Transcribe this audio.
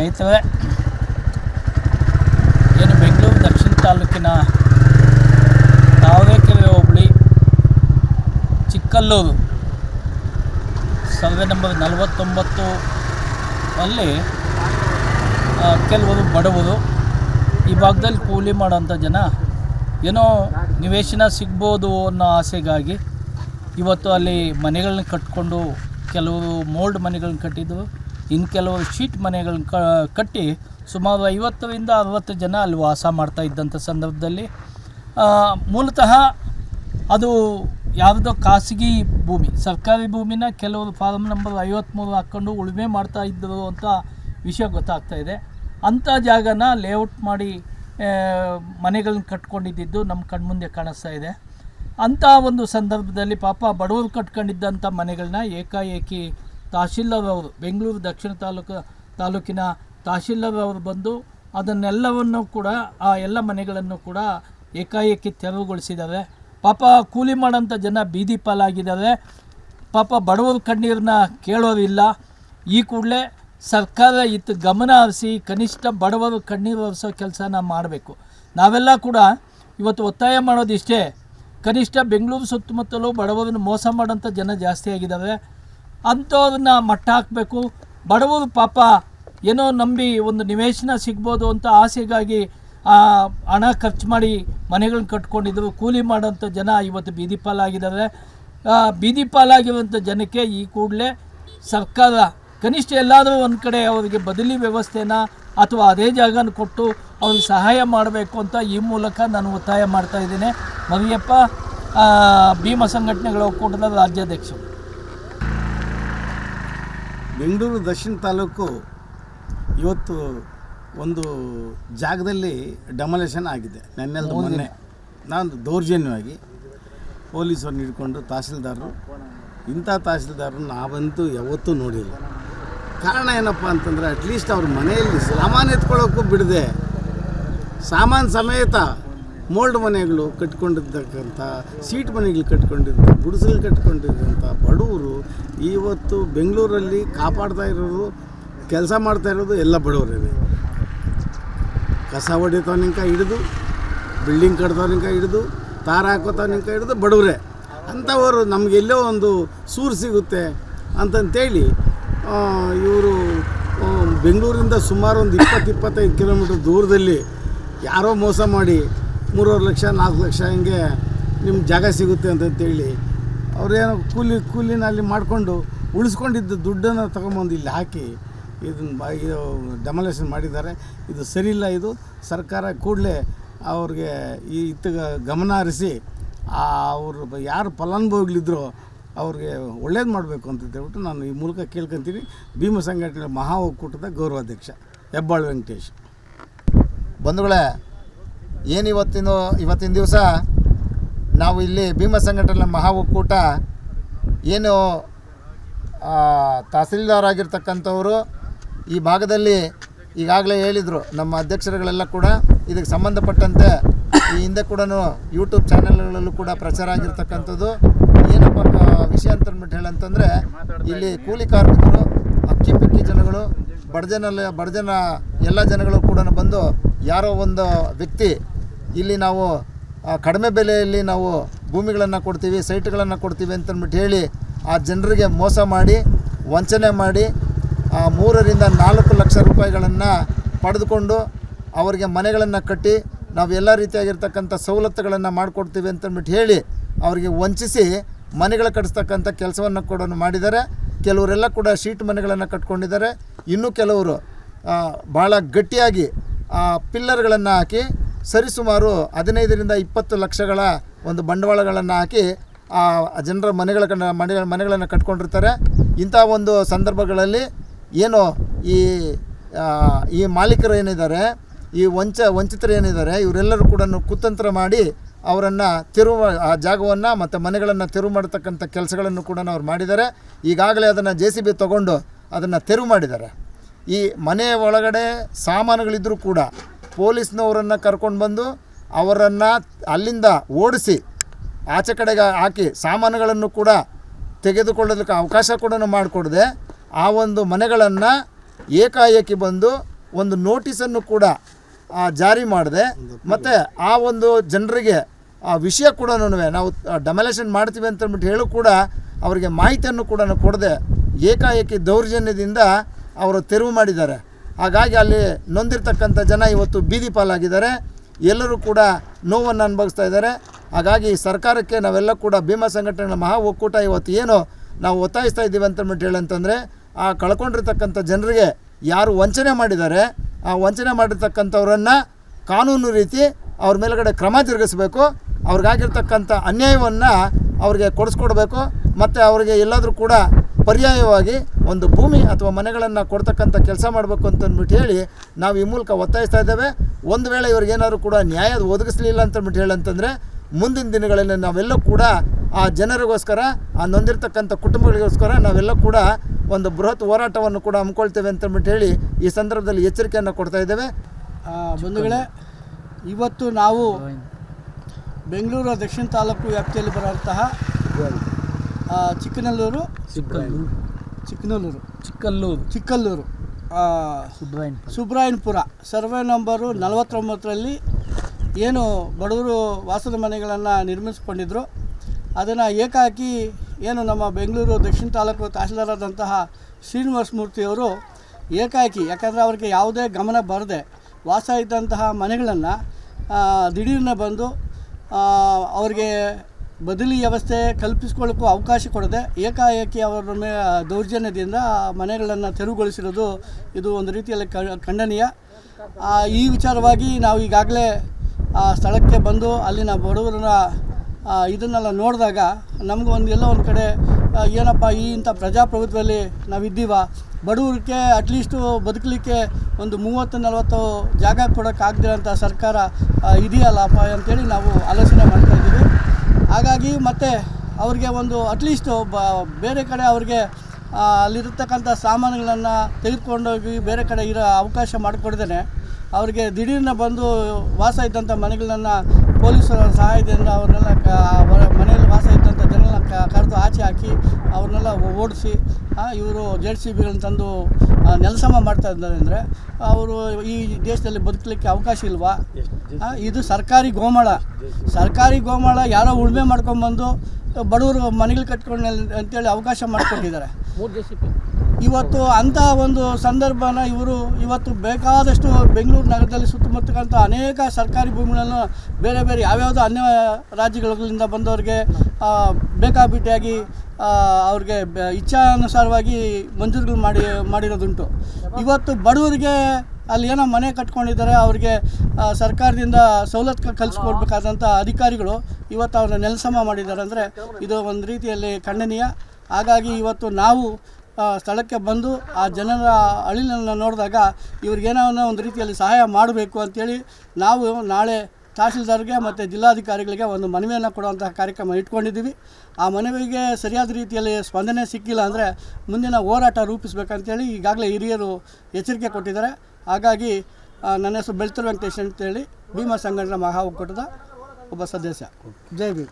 ಸ್ನೇಹಿತರೆ, ಏನು ಬೆಂಗಳೂರು ದಕ್ಷಿಣ ತಾಲೂಕಿನ ತಾವರೆಕೆರೆ ಹೋಬಳಿ, ಚಿಕ್ಕಲ್ಲೂರು ಸರ್ವೆ ನಂಬರ್ ನಲವತ್ತೊಂಬತ್ತು ಅಲ್ಲಿ ಕೆಲವರು ಬಡವರು ಈ ಭಾಗದಲ್ಲಿ ಕೂಲಿ ಮಾಡೋಂಥ ಜನ ಏನೋ ನಿವೇಶನ ಸಿಗ್ಬೋದು ಅನ್ನೋ ಆಸೆಗಾಗಿ ಇವತ್ತು ಅಲ್ಲಿ ಮನೆಗಳನ್ನ ಕಟ್ಕೊಂಡು ಕೆಲವರು ಮೋಲ್ಡ್ ಮನೆಗಳನ್ನ ಕಟ್ಟಿದ್ರು. ಇನ್ನು ಕೆಲವರು ಶೀಟ್ ಮನೆಗಳನ್ನ ಕಟ್ಟಿ ಸುಮಾರು ಐವತ್ತರಿಂದ ಅರವತ್ತು ಜನ ಅಲ್ಲಿ ವಾಸ ಮಾಡ್ತಾ ಇದ್ದಂಥ ಸಂದರ್ಭದಲ್ಲಿ ಮೂಲತಃ ಅದು ಯಾವುದೋ ಖಾಸಗಿ ಭೂಮಿ, ಸರ್ಕಾರಿ ಭೂಮಿನ ಕೆಲವರು ಫಾರ್ಮ್ ನಂಬರ್ ಐವತ್ತ್ಮೂರು ಹಾಕ್ಕೊಂಡು ಉಳುಮೆ ಮಾಡ್ತಾ ಇದ್ದರು ಅಂತ ವಿಷಯ ಗೊತ್ತಾಗ್ತಾ ಇದೆ. ಅಂಥ ಜಾಗನ ಲೇಔಟ್ ಮಾಡಿ ಮನೆಗಳನ್ನ ಕಟ್ಕೊಂಡಿದ್ದು ನಮ್ಮ ಕಣ್ಮುಂದೆ ಕಾಣಿಸ್ತಾ ಇದೆ. ಅಂಥ ಒಂದು ಸಂದರ್ಭದಲ್ಲಿ ಪಾಪ ಬಡವರು ಕಟ್ಕೊಂಡಿದ್ದಂಥ ಮನೆಗಳನ್ನ ಏಕಾಏಕಿ ತಹಶೀಲ್ದಾರ್ ಅವರು ಬೆಂಗಳೂರು ದಕ್ಷಿಣ ತಾಲೂಕು, ತಾಲೂಕಿನ ತಹಶೀಲ್ದಾರ್ ಅವರು ಬಂದು ಅದನ್ನೆಲ್ಲವನ್ನು ಕೂಡ, ಆ ಎಲ್ಲ ಮನೆಗಳನ್ನು ಕೂಡ ಏಕಾಏಕಿ ತೆರವುಗೊಳಿಸಿದ್ದಾರೆ. ಪಾಪ ಕೂಲಿ ಮಾಡೋಂಥ ಜನ ಬೀದಿ ಪಾಲಾಗಿದ್ದಾರೆ. ಪಾಪ ಬಡವರು ಕಣ್ಣೀರನ್ನ ಕೇಳೋರಿಲ್ಲ. ಈ ಕೂಡಲೇ ಸರ್ಕಾರ ಇತ್ತು ಗಮನ ಹರಿಸಿ ಕನಿಷ್ಠ ಬಡವರು ಕಣ್ಣೀರು ಒರೆಸೋ ಕೆಲಸನ ಮಾಡಬೇಕು. ನಾವೆಲ್ಲ ಕೂಡ ಇವತ್ತು ಒತ್ತಾಯ ಮಾಡೋದಿಷ್ಟೇ. ಕನಿಷ್ಠ ಬೆಂಗಳೂರು ಸುತ್ತಮುತ್ತಲೂ ಬಡವರನ್ನು ಮೋಸ ಮಾಡೋಂಥ ಜನ ಜಾಸ್ತಿ ಆಗಿದ್ದಾರೆ. ಅಂಥವ್ರನ್ನ ಮಟ್ಟ ಹಾಕಬೇಕು. ಬಡವರು ಪಾಪ ಏನೋ ನಂಬಿ ಒಂದು ನಿವೇಶನ ಸಿಗ್ಬೋದು ಅಂತ ಆಸೆಗಾಗಿ ಹಣ ಖರ್ಚು ಮಾಡಿ ಮನೆಗಳನ್ನ ಕಟ್ಕೊಂಡಿದ್ರು. ಕೂಲಿ ಮಾಡೋಂಥ ಜನ ಇವತ್ತು ಬೀದಿ ಪಾಲಾಗಿದ್ದಾರೆ. ಬೀದಿ ಪಾಲಾಗಿರುವಂಥ ಜನಕ್ಕೆ ಈ ಕೂಡಲೇ ಸರ್ಕಾರ ಕನಿಷ್ಠ ಎಲ್ಲಾದರೂ ಒಂದು ಕಡೆ ಅವರಿಗೆ ಬದಲಿ ವ್ಯವಸ್ಥೆನ ಅಥವಾ ಅದೇ ಜಾಗನ ಕೊಟ್ಟು ಅವ್ರಿಗೆ ಸಹಾಯ ಮಾಡಬೇಕು ಅಂತ ಈ ಮೂಲಕ ನಾನು ಒತ್ತಾಯ ಮಾಡ್ತಾ ಇದ್ದೇನೆ. ಮರಿಯಪ್ಪ ಭೀಮ ಸಂಘಟನೆಗಳ ಒಕ್ಕೂಟದ ರಾಜ್ಯಾಧ್ಯಕ್ಷರು. ಬೆಂಗಳೂರು ದಕ್ಷಿಣ ತಾಲೂಕು ಇವತ್ತು ಒಂದು ಜಾಗದಲ್ಲಿ ಡಮಲೇಷನ್ ಆಗಿದೆ. ನೆನ್ನೆಲ್ದು ಮೊನ್ನೆ. ನಾನು ದೌರ್ಜನ್ಯವಾಗಿ ಪೊಲೀಸರನ್ನ ಹಿಡ್ಕೊಂಡು ತಹಸೀಲ್ದಾರರು ಇಂಥ ತಹಸೀಲ್ದಾರರು ನಾವಂತೂ ಯಾವತ್ತೂ ನೋಡಿಲ್ಲ. ಕಾರಣ ಏನಪ್ಪ ಅಂತಂದರೆ ಅಟ್ಲೀಸ್ಟ್ ಅವ್ರ ಮನೆಯಲ್ಲಿ ಸಾಮಾನು ಎತ್ಕೊಳ್ಳೋಕ್ಕೂ ಬಿಡದೆ. ಸಾಮಾನು ಸಮೇತ ಮೋಲ್ಡ್ ಮನೆಗಳು ಕಟ್ಕೊಂಡಿರ್ತಕ್ಕಂಥ, ಸೀಟ್ ಮನೆಗಳು ಕಟ್ಕೊಂಡಿದ್ದ, ಗುಡಿಸಲು ಕಟ್ಕೊಂಡಿದ್ದಂಥ ಬಡವರು ಇವತ್ತು ಬೆಂಗಳೂರಲ್ಲಿ ಕಾಪಾಡ್ತಾ ಇರೋರು ಕೆಲಸ ಮಾಡ್ತಾ ಇರೋದು ಎಲ್ಲ ಬಡವರೇ ಕಸ ಹೊಡಿತವನಿಂಕ ಹಿಡಿದು, ಬಿಲ್ಡಿಂಗ್ ಕಟ್ತವನಿಂಕ ಹಿಡಿದು, ತಾರ ಹಾಕೋತವನಿಂಕ ಹಿಡಿದು ಬಡವರೇ. ಅಂಥವರು ನಮಗೆಲ್ಲೋ ಒಂದು ಸೂರು ಸಿಗುತ್ತೆ ಅಂತಂತೇಳಿ ಇವರು ಬೆಂಗಳೂರಿಂದ ಸುಮಾರು ಒಂದು ಇಪ್ಪತ್ತು ಇಪ್ಪತ್ತೈದು ಕಿಲೋಮೀಟ್ರ್ ದೂರದಲ್ಲಿ ಯಾರೋ ಮೋಸ ಮಾಡಿ ಮೂರುವರೆ ಲಕ್ಷ, ನಾಲ್ಕು ಲಕ್ಷ ಹಿಂಗೆ ನಿಮ್ಮ ಜಾಗ ಸಿಗುತ್ತೆ ಅಂತಂತೇಳಿ ಅವ್ರೇನೋ ಕೂಲಿ, ಕೂಲಿನಲ್ಲಿ ಮಾಡಿಕೊಂಡು ಉಳಿಸ್ಕೊಂಡಿದ್ದ ದುಡ್ಡನ್ನು ತಗೊಂಬಂದು ಇಲ್ಲಿ ಹಾಕಿ ಇದನ್ನು ಇದು ಡೆಮೊಲೇಷನ್ ಮಾಡಿದ್ದಾರೆ. ಇದು ಸರಿಯಿಲ್ಲ ಇದು. ಸರ್ಕಾರ ಕೂಡಲೇ ಅವ್ರಿಗೆ ಈ ಇತ್ತ ಗಮನ ಹರಿಸಿ ಅವರು ಯಾರು ಫಲಾನುಭವಿಗಳಿದ್ರೋ ಅವ್ರಿಗೆ ಒಳ್ಳೇದು ಮಾಡಬೇಕು ಅಂತ ಹೇಳ್ಬಿಟ್ಟು ನಾನು ಈ ಮೂಲಕ ಕೇಳ್ಕೊಂತೀನಿ. ಭೀಮ ಸಂಘಟನೆ ಮಹಾ ಒಕ್ಕೂಟದ ಗೌರವಾಧ್ಯಕ್ಷ ಹೆಬ್ಬಾಳ್ ವೆಂಕಟೇಶ್. ಬಂಧುಗಳೇ ಏನು ಇವತ್ತಿನ ಇವತ್ತಿನ ದಿವಸ ನಾವು ಇಲ್ಲಿ ಭೀಮ ಸಂಘಟನೆ ಮಹಾ ಒಕ್ಕೂಟ, ಏನು ತಹಸೀಲ್ದಾರ್ ಆಗಿರ್ತಕ್ಕಂಥವರು ಈ ಭಾಗದಲ್ಲಿ ಈಗಾಗಲೇ ಹೇಳಿದರು, ನಮ್ಮ ಅಧ್ಯಕ್ಷರುಗಳೆಲ್ಲ ಕೂಡ ಇದಕ್ಕೆ ಸಂಬಂಧಪಟ್ಟಂತೆ ಈ ಹಿಂದೆ ಕೂಡ ಯೂಟ್ಯೂಬ್ ಚಾನೆಲ್ಗಳಲ್ಲೂ ಕೂಡ ಪ್ರಚಾರ ಆಗಿರ್ತಕ್ಕಂಥದ್ದು. ಏನಪ್ಪ ವಿಷಯ ಅಂತ ಅಂದ್ಬಿಟ್ಟು ಹೇಳಂತಂದರೆ, ಇಲ್ಲಿ ಕೂಲಿ ಕಾರ್ಮಿಕರು ಅಕ್ಕಿ ಪಿಕ್ಕಿ ಜನಗಳು ಬಡಜನ ಬಡಜನ ಎಲ್ಲ ಜನಗಳು ಕೂಡ ಬಂದು ಯಾರೋ ಒಂದು ವ್ಯಕ್ತಿ ಇಲ್ಲಿ ನಾವು ಕಡಿಮೆ ಬೆಲೆಯಲ್ಲಿ ನಾವು ಭೂಮಿಗಳನ್ನು ಕೊಡ್ತೀವಿ ಸೈಟ್ಗಳನ್ನು ಕೊಡ್ತೀವಿ ಅಂತಂದ್ಬಿಟ್ಟು ಹೇಳಿ ಆ ಜನರಿಗೆ ಮೋಸ ಮಾಡಿ ವಂಚನೆ ಮಾಡಿ ಆ, ಮೂರರಿಂದ ನಾಲ್ಕು ಲಕ್ಷ ರೂಪಾಯಿಗಳನ್ನು ಪಡೆದುಕೊಂಡು ಅವರಿಗೆ ಮನೆಗಳನ್ನು ಕಟ್ಟಿ ನಾವು ಎಲ್ಲ ರೀತಿಯಾಗಿರ್ತಕ್ಕಂಥ ಸವಲತ್ತುಗಳನ್ನು ಮಾಡಿಕೊಡ್ತೀವಿ ಅಂತಂದ್ಬಿಟ್ಟು ಹೇಳಿ ಅವರಿಗೆ ವಂಚಿಸಿ ಮನೆಗಳು ಕಟ್ಟಿಸ್ತಕ್ಕಂಥ ಕೆಲಸವನ್ನು ಕೂಡ ಮಾಡಿದ್ದಾರೆ. ಕೆಲವರೆಲ್ಲ ಕೂಡ ಶೀಟ್ ಮನೆಗಳನ್ನು ಕಟ್ಕೊಂಡಿದ್ದಾರೆ. ಇನ್ನೂ ಕೆಲವರು ಭಾಳ ಗಟ್ಟಿಯಾಗಿ ಪಿಲ್ಲರ್ಗಳನ್ನು ಹಾಕಿ ಸರಿಸುಮಾರು ಹದಿನೈದರಿಂದ ಇಪ್ಪತ್ತು ಲಕ್ಷಗಳ ಒಂದು ಬಂಡವಾಳಗಳನ್ನು ಹಾಕಿ ಆ ಜನರ ಮನೆಗಳ ಮನೆ, ಮನೆಗಳನ್ನು ಕಟ್ಕೊಂಡಿರ್ತಾರೆ. ಇಂಥ ಒಂದು ಸಂದರ್ಭಗಳಲ್ಲಿ ಏನು ಈ ಈ ಮಾಲೀಕರು ಏನಿದ್ದಾರೆ, ಈ ವಂಚ, ವಂಚಿತರು ಏನಿದ್ದಾರೆ, ಇವರೆಲ್ಲರೂ ಕೂಡ ಕುತಂತ್ರ ಮಾಡಿ ಅವರನ್ನು ತೆರವು, ಆ ಜಾಗವನ್ನು ಮತ್ತು ಮನೆಗಳನ್ನು ತೆರವು ಮಾಡತಕ್ಕಂಥ ಕೆಲಸಗಳನ್ನು ಕೂಡ ಅವ್ರು ಮಾಡಿದ್ದಾರೆ. ಈಗಾಗಲೇ ಅದನ್ನು ಜೆ ಸಿ ಬಿ ತೊಗೊಂಡು ಅದನ್ನು ತೆರವು ಮಾಡಿದ್ದಾರೆ. ಈ ಮನೆಯ ಒಳಗಡೆ ಸಾಮಾನುಗಳಿದ್ದರೂ ಕೂಡ ಪೊಲೀಸ್ನವರನ್ನು ಕರ್ಕೊಂಡು ಬಂದು ಅವರನ್ನು ಅಲ್ಲಿಂದ ಓಡಿಸಿ ಆಚೆ ಕಡೆಗೆ ಹಾಕಿ ಸಾಮಾನುಗಳನ್ನು ಕೂಡ ತೆಗೆದುಕೊಳ್ಳೋದಕ್ಕೆ ಅವಕಾಶ ಕೂಡ ಮಾಡಿಕೊಡದೆ. ಆ ಒಂದು ಮನೆಗಳನ್ನು ಏಕಾಏಕಿ ಬಂದು ಒಂದು ನೋಟಿಸನ್ನು ಕೂಡ ಜಾರಿ ಮಾಡಿದೆ. ಮತ್ತು ಆ ಒಂದು ಜನರಿಗೆ ಆ ವಿಷಯ ಕೂಡ ನಾವು ಡೆಮಲೇಷನ್ ಮಾಡ್ತೀವಿ ಅಂತಂದ್ಬಿಟ್ಟು ಹೇಳು ಕೂಡ ಅವರಿಗೆ ಮಾಹಿತಿಯನ್ನು ಕೂಡ ಕೊಡದೆ. ಏಕಾಏಕಿ ದೌರ್ಜನ್ಯದಿಂದ ಅವರು ತೆರವು ಮಾಡಿದ್ದಾರೆ. ಹಾಗಾಗಿ ಅಲ್ಲಿ ನೊಂದಿರ್ತಕ್ಕಂಥ ಜನ ಇವತ್ತು ಬೀದಿ ಪಾಲಾಗಿದ್ದಾರೆ. ಎಲ್ಲರೂ ಕೂಡ ನೋವನ್ನು ಅನುಭವಿಸ್ತಾ ಇದ್ದಾರೆ. ಹಾಗಾಗಿ ಸರ್ಕಾರಕ್ಕೆ ನಾವೆಲ್ಲ ಕೂಡ ಭೀಮಾ ಸಂಘಟನೆಗಳ ಮಹಾ ಒಕ್ಕೂಟ ಇವತ್ತು ಏನು ನಾವು ಒತ್ತಾಯಿಸ್ತಾ ಇದ್ದೀವಿ ಅಂತಂದ್ಬಿಟ್ಟು ಹೇಳಂತಂದರೆ ಆ ಕಳ್ಕೊಂಡಿರ್ತಕ್ಕಂಥ ಜನರಿಗೆ ಯಾರು ವಂಚನೆ ಮಾಡಿದ್ದಾರೆ, ಆ ವಂಚನೆ ಮಾಡಿರ್ತಕ್ಕಂಥವ್ರನ್ನು ಕಾನೂನು ರೀತಿ ಅವ್ರ ಮೇಲುಗಡೆ ಕ್ರಮ ಜರುಗಿಸಬೇಕು ಅವ್ರಿಗಾಗಿರ್ತಕ್ಕಂಥ ಅನ್ಯಾಯವನ್ನು ಅವ್ರಿಗೆ ಕೊಡಿಸ್ಕೊಡ್ಬೇಕು. ಮತ್ತು ಅವ್ರಿಗೆ ಎಲ್ಲಾದರೂ ಕೂಡ ಪರ್ಯಾಯವಾಗಿ ಒಂದು ಭೂಮಿ ಅಥವಾ ಮನೆಗಳನ್ನು ಕೊಡ್ತಕ್ಕಂಥ ಕೆಲಸ ಮಾಡಬೇಕು ಅಂತಂದ್ಬಿಟ್ಟು ಹೇಳಿ ನಾವು ಈ ಮೂಲಕ ಒತ್ತಾಯಿಸ್ತಾ ಇದ್ದೇವೆ. ಒಂದು ವೇಳೆ ಇವ್ರಿಗೇನಾದರೂ ಕೂಡ ನ್ಯಾಯ ಒದಗಿಸ್ಲಿಲ್ಲ ಅಂತಂದ್ಬಿಟ್ಟು ಹೇಳಂತಂದರೆ ಮುಂದಿನ ದಿನಗಳಲ್ಲಿ ನಾವೆಲ್ಲ ಕೂಡ ಆ ಜನರಿಗೋಸ್ಕರ ಆ ನೊಂದಿರ್ತಕ್ಕಂಥ ಕುಟುಂಬಗಳಿಗೋಸ್ಕರ ನಾವೆಲ್ಲ ಕೂಡ ಒಂದು ಬೃಹತ್ ಹೋರಾಟವನ್ನು ಕೂಡ ಹಮ್ಮಿಕೊಳ್ತೇವೆ ಅಂತಂದ್ಬಿಟ್ಟು ಹೇಳಿ ಈ ಸಂದರ್ಭದಲ್ಲಿ ಎಚ್ಚರಿಕೆಯನ್ನು ಕೊಡ್ತಾ ಇದ್ದೇವೆ. ಬಂಧುಗಳೇ ಇವತ್ತು ನಾವು ಬೆಂಗಳೂರು ದಕ್ಷಿಣ ತಾಲೂಕು ವ್ಯಾಪ್ತಿಯಲ್ಲಿ ಬರುವಂತಹ ಚಿಕ್ಕನಲ್ಲೂರು ಚಿಕ್ಕನಲ್ಲೂರು. ಚಿಕ್ಕಲ್ಲೂರು. ಚಿಕ್ಕಲ್ಲೂರು. ಸುಬ್ರಾಯನ್ ಸುಬ್ರಾಯನ್ಪುರ. ಸರ್ವೆ ನಂಬರು ನಲವತ್ತೊಂಬತ್ತರಲ್ಲಿ ಏನು ಬಡವರು ವಾಸದ ಮನೆಗಳನ್ನು ನಿರ್ಮಿಸಿಕೊಂಡಿದ್ರು. ಅದನ್ನು ಏಕಾಕಿ ಏನು ನಮ್ಮ ಬೆಂಗಳೂರು ದಕ್ಷಿಣ ತಾಲೂಕು ತಹಸೀಲ್ದಾರಾದಂತಹ ಶ್ರೀನಿವಾಸ ಮೂರ್ತಿಯವರು ಏಕಾಕಿ ಯಾಕಂದರೆ ಅವ್ರಿಗೆ ಯಾವುದೇ ಗಮನ ಬರದೆ ವಾಸ ಇದ್ದಂತಹ ಮನೆಗಳನ್ನು ದಿಢೀರನ್ನ ಬಂದು ಅವ್ರಿಗೆ ಬದಲಿ ವ್ಯವಸ್ಥೆ ಕಲ್ಪಿಸ್ಕೊಳ್ಳೋಕ್ಕೂ ಅವಕಾಶ ಕೊಡದೆ ಏಕಾಏಕಿ ಅವರ ದೌರ್ಜನ್ಯದಿಂದ ಮನೆಗಳನ್ನು ತೆರವುಗೊಳಿಸಿರೋದು ಇದು ಒಂದು ರೀತಿಯಲ್ಲಿ ಖಂಡನೀಯ. ಈ ವಿಚಾರವಾಗಿ ನಾವು ಈಗಾಗಲೇ ಸ್ಥಳಕ್ಕೆ ಬಂದು ಅಲ್ಲಿನ ಬಡವರನ್ನ ಇದನ್ನೆಲ್ಲ ನೋಡಿದಾಗ ನಮಗೂ ಒಂದು ಎಲ್ಲೋ ಒಂದು ಕಡೆ ಏನಪ್ಪ ಈ ಇಂಥ ಪ್ರಜಾಪ್ರಭುತ್ವದಲ್ಲಿ ನಾವಿದ್ದೀವ ಬಡವರಿಗೆ ಅಟ್ಲೀಸ್ಟು ಬದುಕಲಿಕ್ಕೆ ಒಂದು ಮೂವತ್ತು, ನಲವತ್ತು ಜಾಗ ಕೊಡೋಕ್ಕಾಗದಿರೋಂಥ ಸರ್ಕಾರ ಇದೆಯಲ್ಲಪ್ಪ ಅಂತೇಳಿ ನಾವು ಆಲೋಚನೆ ಮಾಡ್ತಾ ಇದ್ದೀವಿ. ಹಾಗಾಗಿ ಮತ್ತೆ ಅವ್ರಿಗೆ ಒಂದು ಅಟ್ಲೀಸ್ಟು ಬ ಬೇರೆ ಕಡೆ ಅವ್ರಿಗೆ ಅಲ್ಲಿರತಕ್ಕಂಥ ಸಾಮಾನುಗಳನ್ನು ತೆಗೆದುಕೊಂಡೋಗಿ ಬೇರೆ ಕಡೆ ಇರೋ ಅವಕಾಶ ಮಾಡಿಕೊಡ್ದೇನೆ. ಅವ್ರಿಗೆ ದಿಢೀರ್ನ ಬಂದು ವಾಸ ಇದ್ದಂಥ ಮನೆಗಳನ್ನು ಪೊಲೀಸರ ಸಹಾಯದಿಂದ ಅವ್ರನ್ನೆಲ್ಲ ಕ ಮನೆಯಲ್ಲಿ ವಾಸ ಇದ್ದಂಥ ಜನಗಳನ್ನ ಕ ಕರೆದು ಆಚೆ ಹಾಕಿ ಅವ್ರನ್ನೆಲ್ಲ ಓಡಿಸಿ ಇವರು ಜೆ ಸಿ ಬಿಗಳನ್ನ ತಂದು ನೆಲಸಮ ಮಾಡ್ತಾ ಇದ್ದಾರೆ ಅಂದರೆ ಅವರು ಈ ದೇಶದಲ್ಲಿ ಬದುಕಲಿಕ್ಕೆ ಅವಕಾಶ ಇಲ್ವಾ? ಇದು ಸರ್ಕಾರಿ ಗೋಮಾಳ. ಸರ್ಕಾರಿ ಗೋಮಾಳ ಯಾರೋ ಉಳುಮೆ ಮಾಡ್ಕೊಂಬಂದು ಬಡವರು ಮನೆಗಳು ಕಟ್ಕೊಂಡು ಅಂತೇಳಿ ಅವಕಾಶ ಮಾಡಿಕೊಂಡಿದ್ದಾರೆ ಇವತ್ತು ಅಂಥ ಒಂದು ಸಂದರ್ಭನ ಇವರು ಇವತ್ತು ಬೇಕಾದಷ್ಟು ಬೆಂಗಳೂರು ನಗರದಲ್ಲಿ ಸುತ್ತಮುತ್ತಕ್ಕಂಥ ಅನೇಕ ಸರ್ಕಾರಿ ಭೂಮಿಗಳನ್ನು ಬೇರೆ ಬೇರೆ ಯಾವ್ಯಾವುದೋ ಅನ್ಯ ರಾಜ್ಯಗಳಿಂದ ಬಂದವ್ರಿಗೆ ಬೇಕಾಬಿಟ್ಟಿಯಾಗಿ ಅವ್ರಿಗೆ ಇಚ್ಛಾನುಸಾರವಾಗಿ ಮಂಜೂರುಗಳು ಮಾಡಿ ಮಾಡಿರೋದುಂಟು. ಇವತ್ತು ಬಡವರಿಗೆ ಅಲ್ಲಿ ಏನೋ ಮನೆ ಕಟ್ಕೊಂಡಿದ್ದಾರೆ, ಅವ್ರಿಗೆ ಸರ್ಕಾರದಿಂದ ಸವಲತ್ತು ಕಲಿಸ್ಕೊಡ್ಬೇಕಾದಂಥ ಅಧಿಕಾರಿಗಳು ಇವತ್ತು ಅವ್ರನ್ನ ನೆಲಸಮ ಮಾಡಿದ್ದಾರೆ ಅಂದರೆ ಇದು ಒಂದು ರೀತಿಯಲ್ಲಿ ಖಂಡನೀಯ. ಹಾಗಾಗಿ ಇವತ್ತು ನಾವು ಸ್ಥಳಕ್ಕೆ ಬಂದು ಆ ಜನರ ಅಳಿಲನ್ನು ನೋಡಿದಾಗ ಇವ್ರಿಗೇನೋ ಒಂದು ರೀತಿಯಲ್ಲಿ ಸಹಾಯ ಮಾಡಬೇಕು ಅಂತೇಳಿ ನಾವು ನಾಳೆ ತಹಸೀಲ್ದಾರ್ಗೆ ಮತ್ತು ಜಿಲ್ಲಾಧಿಕಾರಿಗಳಿಗೆ ಒಂದು ಮನವಿಯನ್ನು ಕೊಡುವಂತಹ ಕಾರ್ಯಕ್ರಮ ಇಟ್ಕೊಂಡಿದ್ದೀವಿ. ಆ ಮನವಿಗೆ ಸರಿಯಾದ ರೀತಿಯಲ್ಲಿ ಸ್ಪಂದನೆ ಸಿಕ್ಕಿಲ್ಲ ಅಂದರೆ ಮುಂದಿನ ಹೋರಾಟ ರೂಪಿಸಬೇಕಂತೇಳಿ ಈಗಾಗಲೇ ಹಿರಿಯರು ಎಚ್ಚರಿಕೆ ಕೊಟ್ಟಿದ್ದಾರೆ. ಹಾಗಾಗಿ ನನ್ನ ಹೆಸರು ಬೆಳ್ತೂರು ವೆಂಕಟೇಶ್ ಅಂತೇಳಿ ಭೀಮಾ ಸಂಘಟನೆ ಮಹಾ ಒಕ್ಕೂಟದ ಒಬ್ಬ ಸದಸ್ಯ. ಜೈ ಭೀಮ್.